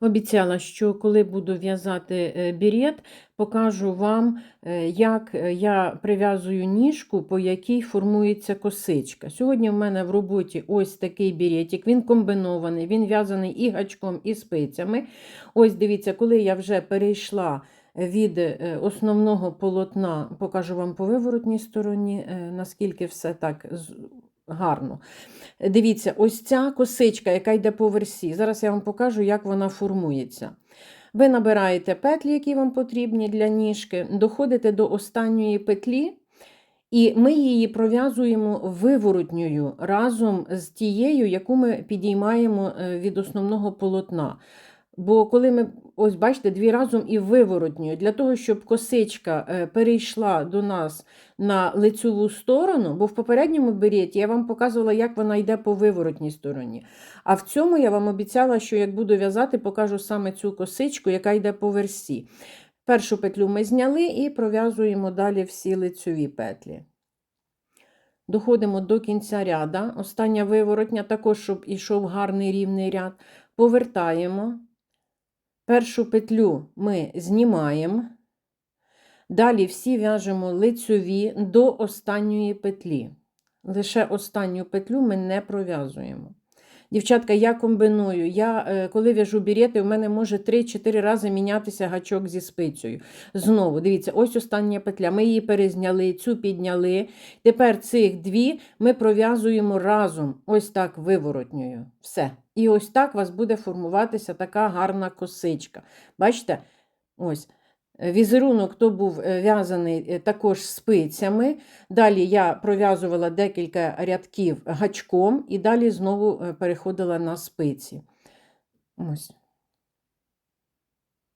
Обіцяла, що коли буду в'язати е, бірет, покажу вам, е, як е, я прив'язую ніжку, по якій формується косичка. Сьогодні в мене в роботі ось такий біретик, він комбінований, він в'язаний і гачком, і спицями. Ось дивіться, коли я вже перейшла від основного полотна, покажу вам по виворотній стороні, наскільки все так гарно. Дивіться, ось ця косичка, яка йде по версі. Зараз я вам покажу, як вона формується. Ви набираєте петлі, які вам потрібні для ніжки, доходите до останньої петлі, і ми її пров'язуємо виворотньою разом з тією, яку ми підіймаємо е, від основного полотна. Бо коли ми, ось бачите, дві разом і виворотньою, для того, щоб косичка е, перейшла до нас на лицьову сторону, бо в попередньому береті я вам показувала, як вона йде по виворотній стороні. А в цьому я вам обіцяла, що як буду в'язати, покажу саме цю косичку, яка йде по версі. Першу петлю ми зняли і пров'язуємо далі всі лицьові петлі. Доходимо до кінця ряда. Остання виворотня, також, щоб ішов гарний рівний ряд. Повертаємо. Першу петлю ми знімаємо. Далі всі в'яжемо лицьові до останньої петлі. Лише останню петлю ми не пров'язуємо. Дівчатка, я комбиную. Я, е, коли в'яжу бірети, у мене може 3-4 рази мінятися гачок зі спицею. Знову, дивіться, ось остання петля. Ми її перезняли, цю підняли. Тепер цих дві ми пров'язуємо разом, ось так виворотньою. Все. І ось так у вас буде формуватися така гарна косичка. Бачите? Ось. Візерунок то був е, в'язаний е, також спицями. Далі я пров'язувала декілька рядків гачком і далі знову е, переходила на спиці. Ось.